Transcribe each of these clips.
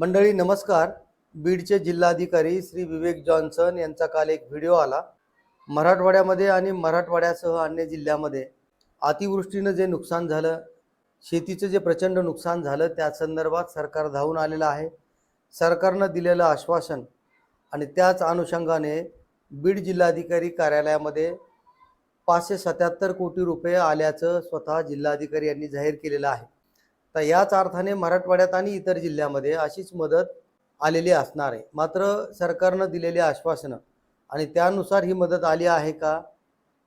मंडळी नमस्कार. बीडचे जिल्हाधिकारी श्री विवेक जॉन्सन यांचा काल एक व्हिडिओ आला. मराठवाड्यामध्ये आणि मराठवाड्यासह अन्य जिल्ह्यामध्ये अतिवृष्टीनं जे नुकसान झालं शेतीचं जे प्रचंड नुकसान झालं त्या संदर्भात सरकार धावून आलेलं आहे. सरकारनं दिलेलं आश्वासन आणि त्याच अनुषंगाने बीड जिल्हाधिकारी कार्यालयामध्ये पाचशे सत्याहत्तर कोटी रुपये आल्याचं स्वतः जिल्हाधिकारी यांनी जाहीर केलेलं आहे. तर याच अर्थाने मराठवाड्यात आणि इतर जिल्ह्यामध्ये अशीच मदत आलेली असणार आहे. मात्र सरकारनं दिलेली आश्वासनं आणि त्यानुसार ही मदत आली आहे का?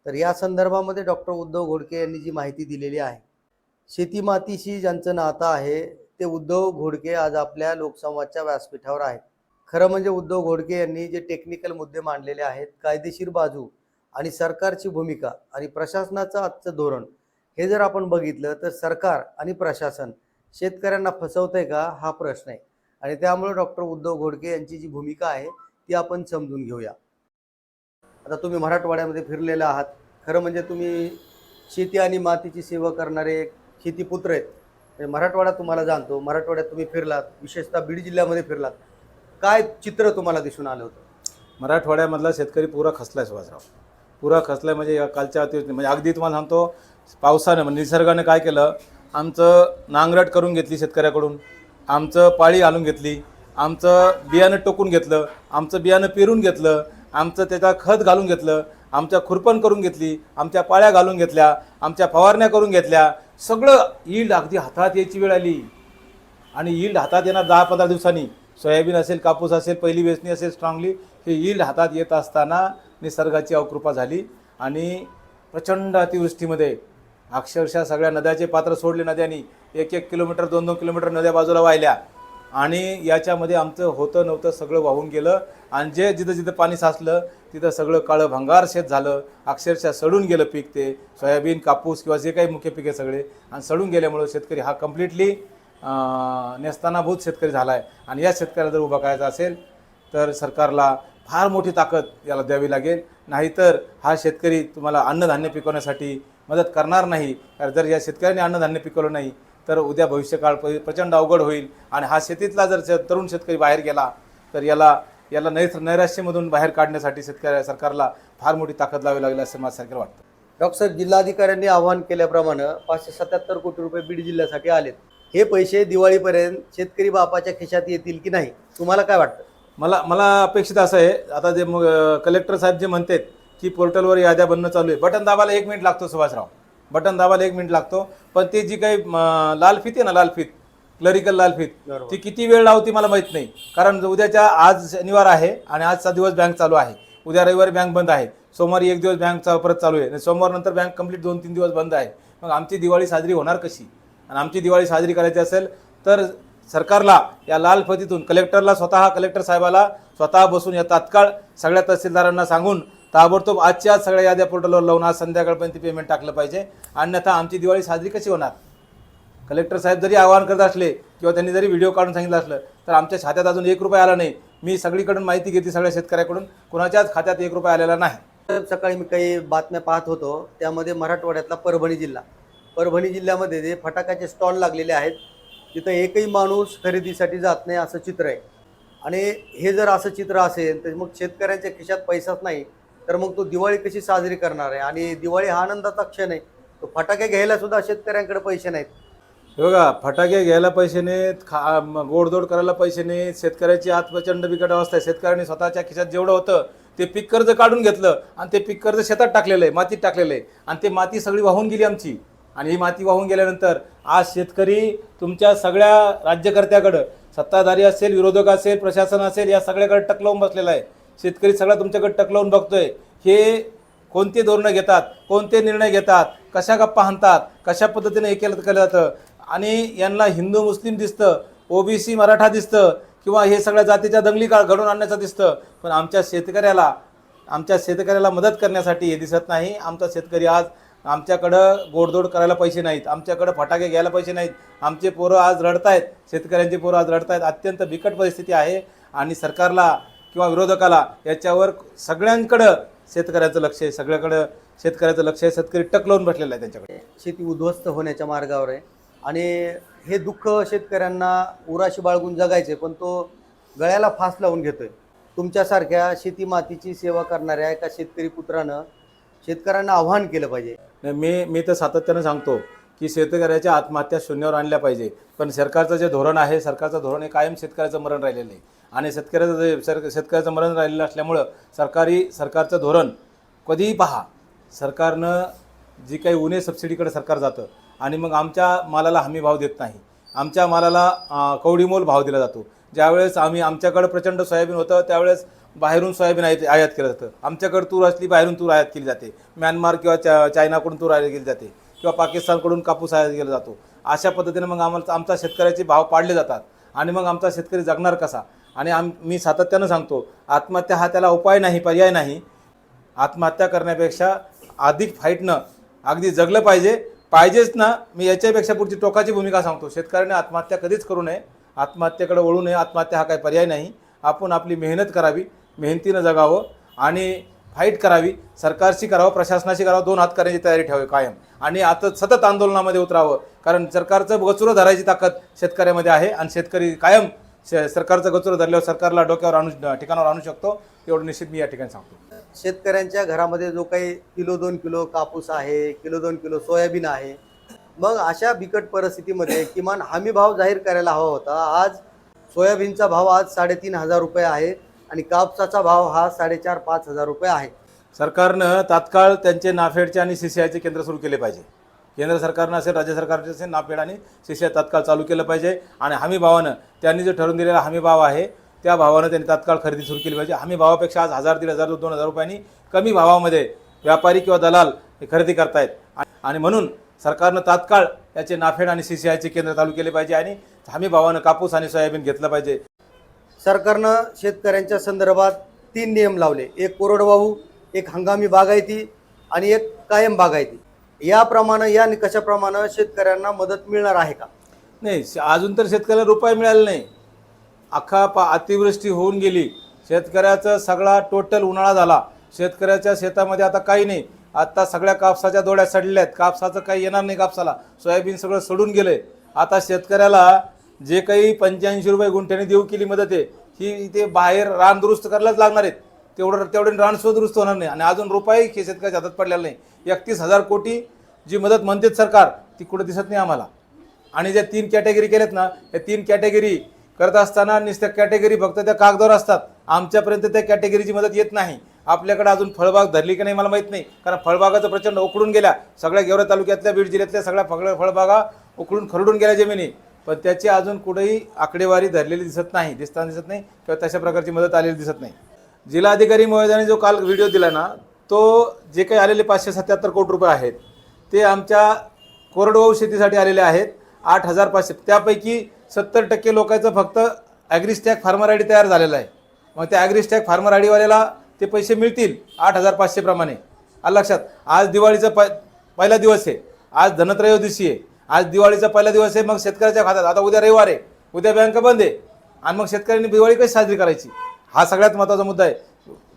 तर या संदर्भामध्ये डॉक्टर उद्धव घोडके यांनी जी माहिती दिलेली आहे शेतीमातीशी ज्यांचं नातं आहे ते उद्धव घोडके आज आपल्या लोकसंवादच्या व्यासपीठावर आहेत. खरं म्हणजे उद्धव घोडके यांनी जे टेक्निकल मुद्दे मांडलेले आहेत कायदेशीर बाजू आणि सरकारची भूमिका आणि प्रशासनाचं आजचं धोरण हे जर आपण बघितलं तर सरकार आणि प्रशासन शेतकऱ्यांना फसवतंय का? हा प्रश्न आहे. आणि त्यामुळे डॉक्टर उद्धव घोडके यांची जी भूमिका आहे ती आपण समजून घेऊया. आता तुम्ही मराठवाड्यामध्ये फिरलेला आहात. खरं म्हणजे तुम्ही शेती आणि मातीची सेवा करणारे एक शेतीपुत्र आहेत. मराठवाडा तुम्हाला जाणतो. मराठवाड्यात तुम्ही फिरलात. विशेषतः बीड जिल्ह्यामध्ये फिरलात. काय चित्र तुम्हाला दिसून आलं होतं? मराठवाड्यामधला शेतकरी पुरा खचलाय सुभाषराव. पुरा खचला म्हणजे या कालच्या अतिवृष्टी म्हणजे अगदी तुम्हाला सांगतो पावसानं म्हणजे निसर्गाने काय केलं? आमचं नांगरट करून घेतली शेतकऱ्याकडून. आमचं पाळी घालून घेतली. आमचं बियाणं टोकून घेतलं. आमचं बियाणं पेरून घेतलं. आमचं त्याचा खत घालून घेतलं. आमच्या खुरपण करून घेतली. आमच्या पाळ्या घालून घेतल्या. आमच्या फवारण्या करून घेतल्या. सगळं ईल्ड अगदी हातात यायची वेळ आली. आणि ईल्ड हातात येणार दहा पंधरा दिवसांनी. सोयाबीन असेल कापूस असेल पहिली वेचणी असेल स्ट्रॉंगली हे ईल्ड हातात येत असताना निसर्गाची अवकृपा झाली आणि प्रचंड अतिवृष्टीमध्ये अक्षरशः सगळ्या नद्याचे पात्र सोडले नद्यांनी. एक एक किलोमीटर दोन दोन किलोमीटर नद्या बाजूला वाहिल्या. आणि याच्यामध्ये आमचं होतं नव्हतं सगळं वाहून गेलं. आणि जे जिथं जिथं पाणी साचलं तिथं सगळं काळं भंगार शेत झालं. अक्षरशः सडून गेलं पीक ते. सोयाबीन कापूस किंवा जे काही मुख्य पिके सगळे. आणि सडून गेल्यामुळं शेतकरी हा कम्प्लिटली नेस्तानाभूत शेतकरी झाला आहे आणि या शेतकऱ्याला जर उभा करायचा असेल तर सरकारला फार मोठी ताकद याला द्यावी लागेल. नाहीतर हा शेतकरी तुम्हाला अन्नधान्य पिकवण्यासाठी मदत करणार नाही. कारण जर या शेतकऱ्याने अन्नधान्य पिकवलं नाही तर उद्या भविष्यकाळ प- प्रचंड अवघड होईल. आणि हा शेतीतला जर तरुण शेतकरी बाहेर गेला तर याला याला नैस नैराश्यमधून बाहेर काढण्यासाठी शेतकऱ्या सरकारला फार मोठी ताकद लावावी लागेल असं मला सरकार वाटतं. डॉक्टर साहेब जिल्हाधिकाऱ्यांनी आवाहन केल्याप्रमाणे पाचशे सत्याहत्तर कोटी रुपये बीड जिल्ह्यासाठी आलेत. हे पैसे दिवाळीपर्यंत शेतकरी बापाच्या खिशात येतील की नाही? तुम्हाला काय वाटतं? मला मला अपेक्षित असं आहे आता जे मग कलेक्टर साहेब जे म्हणतात की पोर्टलवर याद्या बनणं चालू आहे. बटन दाबायला एक मिनिट लागतो सुभाषराव. बटन दाबायला एक मिनिट लागतो. पण ते जी काही लाल फीत आहे ना लाल फीत क्लरिकल लाल फीत. ती किती वेळ लावती मला माहीत नाही. कारण उद्याच्या आज शनिवार आहे आणि आजचा दिवस बँक चालू आहे. उद्या रविवारी बँक बंद आहे. सोमवारी एक दिवस बँक परत चालू आहे. आणि सोमवार नंतर बँक कंप्लीट दोन तीन दिवस बंद आहे. मग आमची दिवाळी साजरी होणार कशी? आणि आमची दिवाळी साजरी करायची असेल तर सरकारला या लाल फतीतून कलेक्टरला स्वतः कलेक्टर साहेबाला स्वतः बसून या तात्काळ सगळ्या तहसीलदारांना सांगून ताबडतोब आजच्या आज सगळ्या याद्या पोर्टलवर लावून आज संध्याकाळपर्यंत पेमेंट टाकलं पाहिजे. अन्यथा आमची दिवाळी साजरी कशी होणार? कलेक्टर साहेब जरी आवाहन करत असले किंवा त्यांनी जरी व्हिडिओ काढून सांगितलं असलं तर आमच्या खात्यात अजून एक रुपया आला नाही. मी सगळीकडून माहिती घेतली सगळ्या शेतकऱ्याकडून. कुणाच्याच खात्यात एक रुपया आलेला नाही. सकाळी मी काही बातम्या पाहत होतो. त्यामध्ये मराठवाड्यातला परभणी जिल्हा. परभणी जिल्ह्यामध्ये जे फटाक्याचे स्टॉल लागलेले आहेत तिथं एकही माणूस खरेदीसाठी जात नाही असं चित्र आहे. आणि हे जर असं चित्र असेल तर मग शेतकऱ्यांच्या खिशात पैसाच नाही तर मग तो दिवाळी कशी साजरी करणार आहे? आणि दिवाळी हा आनंदाचा क्षण आहे. तो फटाके घ्यायला सुद्धा शेतकऱ्यांकडे पैसे नाहीत. हे बघा फटाके घ्यायला पैसे नाहीत खा म- गोडधोड करायला पैसे नाहीत शेतकऱ्याची आत प्रचंड बिकट अवस्था आहे. शेतकऱ्यांनी स्वतःच्या खिशात जेवढं होतं ते पीक कर्ज काढून घेतलं आणि ते पीक कर्ज शेतात टाकलेलं आहे मातीत टाकलेलं आहे. आणि ते माती सगळी वाहून गेली आमची. आणि ही माती वाहून गेल्यानंतर आज शेतकरी तुमच्या सगळ्या राज्यकर्त्याकडं सत्ताधारी असेल विरोधक असेल प्रशासन असेल या सगळ्याकडे टकलावून बसलेला आहे. शेतकरी सगळा तुमच्याकडे टकलावून बघतोय. हे कोणते धोरणं घेतात कोणते निर्णय घेतात कशा गप्पा हाणतात कशा पद्धतीने हे केलं केलं जातं? आणि यांना हिंदू मुस्लिम दिसतं ओबीसी मराठा दिसतं किंवा हे सगळ्या जातीच्या दंगली का घडवून आणण्याचं दिसतं. पण आमच्या शेतकऱ्याला आमच्या शेतकऱ्याला मदत करण्यासाठी हे दिसत नाही. आमचा शेतकरी आज आमच्याकडं गोडधोड करायला पैसे नाहीत. आमच्याकडं फटाके घ्यायला पैसे नाहीत. आमचे पोरं आज रडतायत. शेतकऱ्यांचे पोरं आज रडतायत. अत्यंत बिकट परिस्थिती आहे आणि सरकारला किंवा विरोधकाला याच्यावर सगळ्यांकडं शेतकऱ्याचं लक्ष आहे. सगळ्याकडं शेतकऱ्याचं लक्ष आहे. शेतकरी टक लावून बसलेला आहे त्यांच्याकडे. शेती उद्ध्वस्त होण्याच्या मार्गावर आहे. आणि हे दुःख शेतकऱ्यांना उराशी बाळगून जगायचे पण तो गळ्याला फास लावून घेतोय. तुमच्यासारख्या शेती मातीची सेवा करणाऱ्या एका शेतकरी पुत्रानं शेतकऱ्यांना आव्हान केलं पाहिजे. मी मी तर सातत्यानं सांगतो की शेतकऱ्याच्या आत्महत्या शून्यावर आणल्या पाहिजे. पण सरकारचं जे धोरण आहे सरकारचं धोरण हे कायम शेतकऱ्याचं मरण राहिलेलं आहे आणि शेतकऱ्याचं जे सर शेतकऱ्याचं मरण राहिलेलं असल्यामुळं सरकारी सरकारचं धोरण कधीही पहा. सरकारनं जी काही उन्हे सबसिडीकडे सरकार जातं. आणि मग आमच्या मालाला हमी भाव देत नाही. आमच्या मालाला कवडीमोल भाव दिला जातो. ज्यावेळेस आम्ही आमच्याकडं प्रचंड सोयाबीन होतं त्यावेळेस बाहेरून सोयाबीन आयात आयात केलं जातं. आमच्याकडे तूर असली बाहेरून तूर आयात केली जाते. म्यानमार किंवा चा चायनाकडून तूर आयात केली जाते किंवा पाकिस्तानकडून कापूस आयात केला जातो. अशा पद्धतीने मग आम्हाला आमचा शेतकऱ्याचे भाव पाडले जातात आणि मग आमचा शेतकरी जगणार कसा? आणि आम मी सातत्यानं सांगतो आत्महत्या हा त्याला उपाय नाही पर्याय नाही. आत्महत्या करण्यापेक्षा अधिक फाईटनं अगदी जगलं पाहिजे. पाहिजेच ना. मी याच्यापेक्षा पुढची टोकाची भूमिका सांगतो. शेतकऱ्याने आत्महत्या कधीच करू नये. आत्महत्येकडे वळू नये. आत्महत्या हा काही पर्याय नाही. आपण आपली मेहनत करावी. मेहनतीनं जगावं आणि फाईट करावी सरकारशी करावं प्रशासनाशी करावं दोन हात करण्याची तयारी ठेवावी कायम. आणि आता सतत आंदोलनामध्ये उतरावं. कारण सरकारचं गचुरं धरायची ताकद शेतकऱ्यामध्ये आहे आणि शेतकरी कायम श- सरकारचं गचुरं धरल्यावर सरकारला डोक्यावर आणू ठिकाणावर आणू शकतो. एवढं निश्चित मी या ठिकाणी सांगतो. शेतकऱ्यांच्या घरामध्ये जो काही किलो दोन किलो कापूस आहे किलो दोन किलो सोयाबीन आहे मग अशा बिकट परिस्थितीमध्ये किमान हमी भाव जाहीर करायला हवा होता. आज सोयाबीनचा भाव आज साडेतीन हजार रुपये आहे. आणि कापसाचा भाव हा साडेचार पाच हजार रुपये आहे. सरकारनं तात्काळ त्यांचे नाफेडचे आणि सी सी आयचे केंद्र सुरू केले पाहिजे. केंद्र सरकारनं असेल राज्य सरकारचे असेल नाफेड आणि सी सी आय तात्काळ चालू केलं पाहिजे. आणि हमी भावानं त्यांनी जो ठरवून दिलेला हमी भाव आहे त्या भावानं त्यांनी तात्काळ खरेदी सुरू केली पाहिजे. हमी भावापेक्षा आज हजार दीड हजार दोन हजार रुपयांनी कमी भावामध्ये व्यापारी किंवा दलाल हे खरेदी करतायत. आणि म्हणून सरकारनं तात्काळ याचे नाफेड आणि सी सी आयचे केंद्र चालू केले पाहिजे आणि हमी भावानं कापूस आणि सोयाबीन घेतलं पाहिजे. सरकारनं शेतकऱ्यांच्या संदर्भात तीन नियम लावले. एक कोरडवाहू एक हंगामी बागायती आणि एक कायम बागायती. याप्रमाणे या निकषाप्रमाणे शेतकऱ्यांना मदत मिळणार आहे का? नाही अजून तर शेतकऱ्याला रुपये मिळाला नाही. अख्खा पा अतिवृष्टी होऊन गेली. शेतकऱ्याचा सगळा टोटल उन्हाळा झाला. शेतकऱ्याच्या शेतामध्ये आता काही नाही. आता सगळ्या कापसाच्या दोड्या सडल्या आहेत कापसाचं काही येणार नाही कापसाला. सोयाबीन सगळं सडून गेलंय. आता शेतकऱ्याला जे काही पंच्याऐंशी रुपये गुंठ्याने देऊ केली मदत आहे ही इथे बाहेर रान दुरुस्त करायलाच लागणार आहेत. तेवढं तेवढे रान सुद्धा दुरुस्त होणार नाही. आणि अजून रुपयाही शेतकऱ्याच्या हातात पडलेला नाही. एकतीस हजार कोटी जी मदत म्हणते सरकार ती कुठं दिसत नाही आम्हाला. आणि ज्या तीन कॅटेगरी केल्यात ना त्या तीन कॅटेगरी करत असताना नुसत्या कॅटेगरी फक्त त्या कागदावर असतात. आमच्यापर्यंत त्या कॅटेगरीची मदत येत नाही. आपल्याकडे अजून फळबाग धरली की नाही मला माहीत नाही. कारण फळबागाचं प्रचंड उकडून गेल्या. सगळ्या गेवरा तालुक्यातल्या बीड जिल्ह्यातल्या सगळ्या फळ फळबागा उकडून खरडून गेल्या जमिनी. पण त्याची अजून कुठेही आकडेवारी धरलेली दिसत नाही दिसताना दिसत नाही किंवा तशा प्रकारची मदत आलेली दिसत नाही. जिल्हाधिकारी महोदयाने जो काल व्हिडिओ दिला ना तो जे काही आलेले पाचशे सत्याहत्तर कोटी रुपये आहेत ते आमच्या कोरडवाहू शेतीसाठी आलेले आहेत आठ हजार पाचशे. त्यापैकी सत्तर टक्के लोकांचं फक्त ॲग्रीस्टॅक फार्मर आय डी तयार झालेला आहे. मग त्या ॲग्रीस्टॅक फार्मर आय डीवाल्याला ते पैसे मिळतील आठ हजार पाचशेप्रमाणे. आलं लक्षात? आज दिवाळीचा प पहिला दिवस आहे. आज धनत्रयोदशी आहे. आज दिवाळीचा पहिला दिवस आहे मग शेतकऱ्याच्या खात्यात. आता उद्या रविवार आहे. उद्या बँक बंद आहे. आणि मग शेतकऱ्यांनी दिवाळी कशी साजरी करायची? हा सगळ्यात महत्त्वाचा मुद्दा आहे.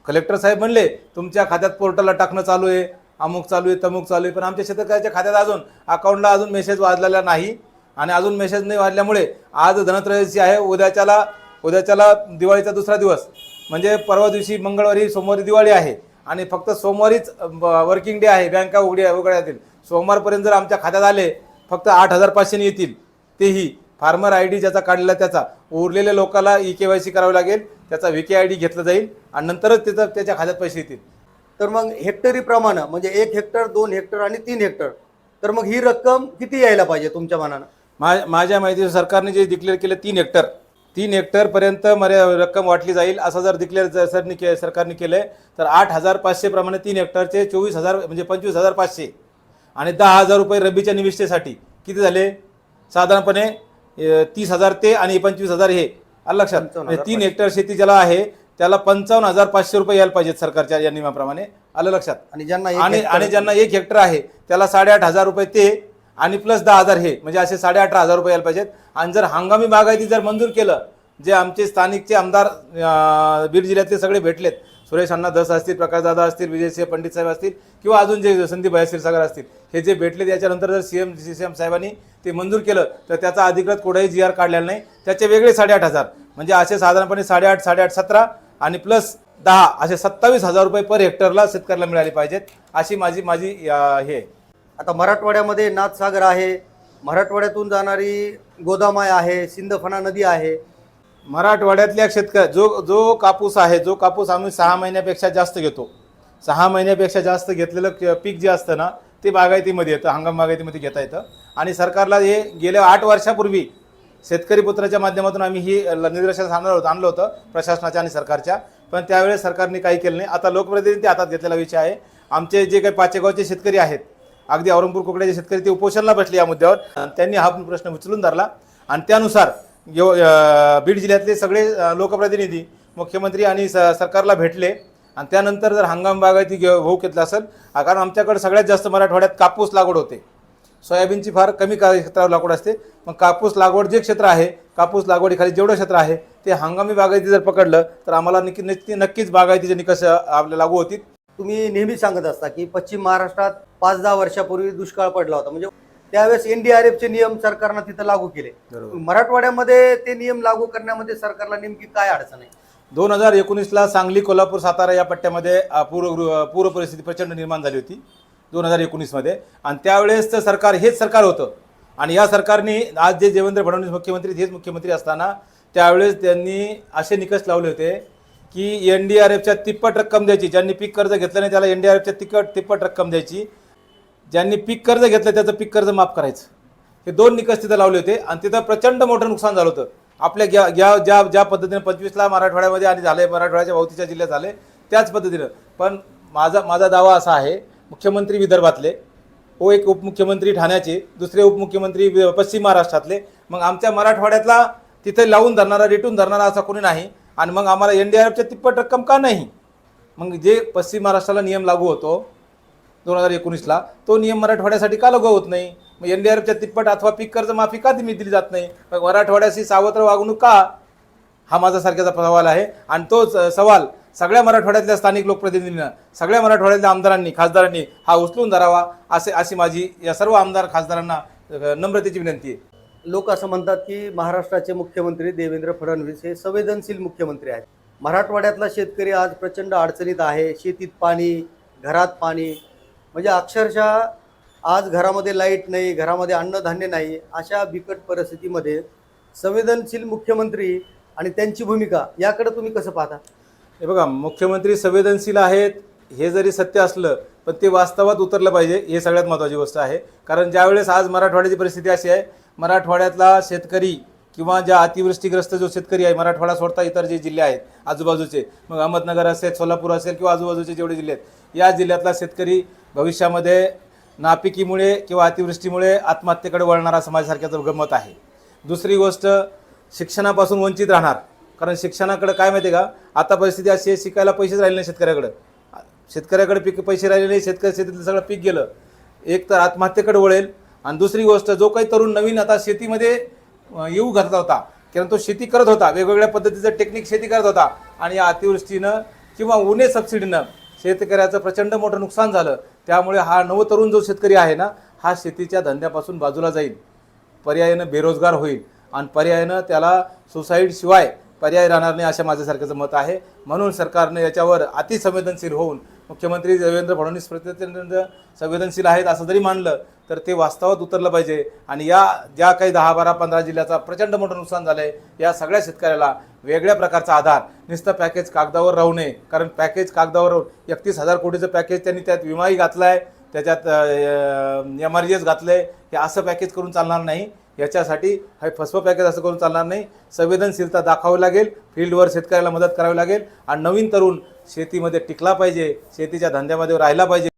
कलेक्टर साहेब म्हणले तुमच्या खात्यात पोर्टलला टाकणं चालू आहे अमुक चालू आहे तमुक चालू आहे. पण आमच्या शेतकऱ्याच्या खात्यात अजून अकाउंटला अजून मेसेज वाजलेला नाही. आणि अजून मेसेज नाही वाजल्यामुळे आज धनत्रयोदशी आहे. उद्याच्याला उद्याच्याला दिवाळीचा दुसरा दिवस. म्हणजे परवा दिवशी मंगळवारी सोमवारी दिवाळी आहे. आणि फक्त सोमवारीच वर्किंग डे आहे. बँका उघड्या येतील सोमवारपर्यंत जर आमच्या खात्यात आले फक्त आठ हजार पाचशेने येतील. तेही. फार्मर आय डी ज्याचा काढलेला त्याचा. उरलेल्या लोकाला ई के वाय सी करावी लागेल. त्याचा व्ही के आय डी घेतलं जाईल आणि नंतरच त्याचा त्याच्या खात्यात पैसे येतील. तर मग हेक्टरी प्रमाणे म्हणजे एक हेक्टर दोन हेक्टर आणि तीन हेक्टर तर मग ही रक्कम किती यायला पाहिजे तुमच्या मनानं? मा माझ्या माहितीनुसार सरकारने जे डिक्लेअर केलं तीन हेक्टर. तीन हेक्टरपर्यंत मर्या रक्कम वाटली जाईल. असं जर डिक्लेअर सरनी के सरकारने केलं आहे तर आठ हजार पाचशेप्रमाणे तीन हेक्टरचे चोवीस हजार म्हणजे पंचवीस हजार पाचशे. आणि दहा हजार रुपये रब्बीच्या निविष्ठेसाठी. किती झाले? साधारणपणे तीस हजार ते आणि पंचवीस हजार हे. आलं लक्षात? म्हणजे तीन हेक्टर शेती ज्याला आहे त्याला पंचावन्न हजार पाचशे रुपये यायला पाहिजेत सरकारच्या या नियमाप्रमाणे. आलं लक्षात? आणि ज्यांना आणि आणि ज्यांना एक हेक्टर आहे त्याला साडेआठ हजार रुपये ते आणि प्लस दहा हजार हे. म्हणजे असे साडेअठरा हजार रुपये यायला पाहिजेत. आणि जर हंगामी बागायती जर मंजूर केलं जे आमचे स्थानिकचे आमदार बीड जिल्ह्यातले सगळे भेटलेत सुरेश अण्णा दस असतील प्रकाशदादा असतील विजयसिंह पंडित साहेब असतील किंवा अजून जे संदीप भाई क्षीरसागर असतील हे जे भेटले त्याच्यानंतर जर C M C C M साहेबांनी ते मंजूर केलं तर त्याचा अधिकृत कुठेही जी आर काढलेला नाही. त्याचे वेगळे साडेआठ हजार. म्हणजे असे साधारणपणे साडेआठ साडेआठ सतरा आणि प्लस दहा असे सत्तावीस हजार रुपये पर हेक्टरला शेतकऱ्याला मिळाले पाहिजेत. अशी माझी माझी हे. आता मराठवाड्यामध्ये नाथसागर आहे. मराठवाड्यातून जाणारी गोदामाय आहे सिंदफणा नदी आहे. मराठवाड्यातल्या शेतकऱ्या जो जो कापूस आहे जो कापूस आम्ही सहा महिन्यापेक्षा जास्त घेतो. सहा महिन्यापेक्षा जास्त घेतलेलं क- पीक जे असतं ना ते बागायतीमध्ये येतं हंगाम बागायतीमध्ये घेता येतं. आणि सरकारला हे गेल्या आठ वर्षापूर्वी शेतकरी पुत्राच्या माध्यमातून आम्ही ही ल- निदर्शनास आणलं होतं आणलं होतं प्रशासनाच्या आणि सरकारच्या. पण त्यावेळेस सरकारने काही केलं नाही. आता लोकप्रतिनिधी हातात घेतलेला विषय आहे. आमचे जे काही पाचेगावचे शेतकरी आहेत अगदी औरंगपूर कोकड्याचे शेतकरी ते उपोषणला बसले या मुद्द्यावर. आणि त्यांनी हा प्रश्न उचलून धरला. आणि त्यानुसार यो बीड जिल्ह्यातले सगळे लोकप्रतिनिधी मुख्यमंत्री आणि स सरकारला भेटले. आणि त्यानंतर जर हंगाम बागायती घे होऊ घेतला असेल कारण आमच्याकडे सगळ्यात जास्त मराठवाड्यात कापूस लागवड होते. सोयाबीनची फार कमी का क्षेत्रावर लागवड असते. मग कापूस लागवड जे क्षेत्र आहे कापूस लागवडीखाली जेवढं क्षेत्र आहे ते हंगामी बागायती जर पकडलं तर आम्हाला नक्की नक्की नक्कीच बागायतीचे निकष आपल्या लागू होतील. तुम्ही नेहमी सांगत असता की पश्चिम महाराष्ट्रात पाच दहा वर्षापूर्वी दुष्काळ पडला होता. म्हणजे त्यावेळेस एनडीआरएफचे नियम सरकारनं तिथं लागू केले. मराठवाड्यामध्ये ते नियम लागू करण्यामध्ये सरकारला नेमकी काय अडचण आहे? दोन हजार एकोणीसला सांगली कोल्हापूर सातारा या पट्ट्यामध्ये पूर पूर परिस्थिती प्रचंड निर्माण झाली होती. दोन हजार एकोणीसमध्ये. आणि त्यावेळेसचं सरकार हेच सरकार होतं. आणि या सरकारने आज जे देवेंद्र फडणवीस मुख्यमंत्री हेच मुख्यमंत्री असताना त्यावेळेस त्यांनी असे निकष लावले होते की एन डी आर एफच्या तिप्पट रक्कम द्यायची ज्यांनी पीक कर्ज घेतलं नाही त्याला एन डी आर एफच्या तिकट तिप्पट रक्कम द्यायची. ज्यांनी पीक कर्ज घेतलं त्याचं पीक कर्ज माफ करायचं. हे दोन निकष तिथं लावले होते आणि तिथं प्रचंड मोठं नुकसान झालं होतं. आपल्या ज्या ज्या ज्या ज्या पद्धतीने पंचवीसला मराठवाड्यामध्ये आणि झाले मराठवाड्याच्या भोवतीच्या जिल्ह्यात झाले त्याच पद्धतीनं. पण माझा माझा दावा असा आहे मुख्यमंत्री विदर्भातले ओ एक उपमुख्यमंत्री ठाण्याचे दुसरे उपमुख्यमंत्री पश्चिम महाराष्ट्रातले मग आमच्या मराठवाड्यातला तिथे लावून धरणारा रिटून धरणारा असा कोणी नाही आणि मग आम्हाला एन डी आर एफच्या तिप्पट रक्कम का नाही? मग जे पश्चिम महाराष्ट्राला नियम लागू होतो दोन हजार एकोणीसला तो नियम मराठवाड्यासाठी का लागू होत नाही? मग एन डी आर एफच्या तिप्पट अथवा पीक कर्ज माफी का दिली दिली जात नाही? मग मराठवाड्याशी सावत्र वागणूक का? हा माझा सारख्याचा सवाल आहे. आणि तोच सवाल सगळ्या मराठवाड्यातल्या स्थानिक लोकप्रतिनिधींना सगळ्या मराठवाड्यातल्या आमदारांनी खासदारांनी हा उचलून धरावा असे अशी माझी या सर्व आमदार खासदारांना नम्रतेची विनंती आहे. लोक असं म्हणतात की महाराष्ट्राचे मुख्यमंत्री देवेंद्र फडणवीस हे संवेदनशील मुख्यमंत्री आहेत. मराठवाड्यातला शेतकरी आज प्रचंड अडचणीत आहे. शेतीत पाणी घरात पाणी म्हणजे अक्षरशः आज घरामध्ये लाइट नाही घरामध्ये अन्नधान्य नाही अशा बिकट परिस्थितीमध्ये संवेदनशील मुख्यमंत्री आणि त्यांची भूमिका याकडे तुम्ही कसं पाहता? हे बघा मुख्यमंत्री संवेदनशील आहेत हे जरी सत्य असलं पण ते वास्तवात उतरलं पाहिजे हे सगळ्यात महत्त्वाची गोष्ट आहे. कारण ज्यावेळेस आज मराठवाड्याची परिस्थिती अशी आहे मराठवाड्यातला शेतकरी किंवा ज्या अतिवृष्टीग्रस्त जो शेतकरी आहे मराठवाडा सोडता इतर जे जिल्हे आहेत आजूबाजूचे मग अहमदनगर असेल सोलापूर असेल किंवा आजूबाजूचे जेवढे जिल्हे आहेत या जिल्ह्यातला शेतकरी भविष्यामध्ये नापिकीमुळे किंवा अतिवृष्टीमुळे आत्महत्येकडे वळणारा समाजासारख्याचं गमत आहे. दुसरी गोष्ट शिक्षणापासून वंचित राहणार. कारण शिक्षणाकडे काय माहिती आहे का? आता परिस्थिती अशी आहे शिकायला पैसेच राहिले नाही शेतकऱ्याकडं. शेतकऱ्याकडे पीक पैसे राहिले नाही शेतकरी शेतीतलं सगळं पीक गेलं. एक तर आत्महत्येकडे वळेल. आणि दुसरी गोष्ट जो काही तरुण नवीन आता शेतीमध्ये येऊ घातला होता. कारण तो शेती करत होता. वेगवेगळ्या पद्धतीचं टेक्निक शेती करत होता. आणि या अतिवृष्टीनं किंवा उन्हे सबसिडीनं शेतकऱ्याचं प्रचंड मोठं नुकसान झालं. त्यामुळे हा नवतरुण जो शेतकरी आहे ना हा शेतीच्या धंद्यापासून बाजूला जाईल. पर्यायानं बेरोजगार होईल. आणि पर्यायानं त्याला सुसाईडशिवाय पर्याय राहणार नाही अशा माझ्यासारख्याचं मत आहे. म्हणून सरकारने याच्यावर अतिसंवेदनशील होऊन मुख्यमंत्री देवेंद्र फडणवीस प्रत्यंत संवेदनशील आहेत असं जरी मानलं तर ते वास्तवात उतरलं पाहिजे. आणि या ज्या काही दहा बारा पंधरा जिल्ह्याचा प्रचंड मोठं नुकसान झालं आहे या सगळ्या शेतकऱ्याला वेगळ्या प्रकारचा आधार. नुसतं पॅकेज कागदावर राहू नये कारण पॅकेज कागदावर राहून एकतीस हजार कोटीचं पॅकेज त्यांनी त्यात विमाही घातला आहे त्याच्यात एम आर जी एस घातलं आहे हे असं पॅकेज करून चालणार नाही. याच्यासाठी हे फसवं पॅकेज असं करून चालणार नाही. संवेदनशीलता दाखवावी लागेल. फील्डवर शेतकऱ्याला मदत करावी लागेल. आणि नवीन तरुण शेतीमध्ये टिकला पाहिजे. शेतीच्या धंद्यामध्ये राहिला पाहिजे.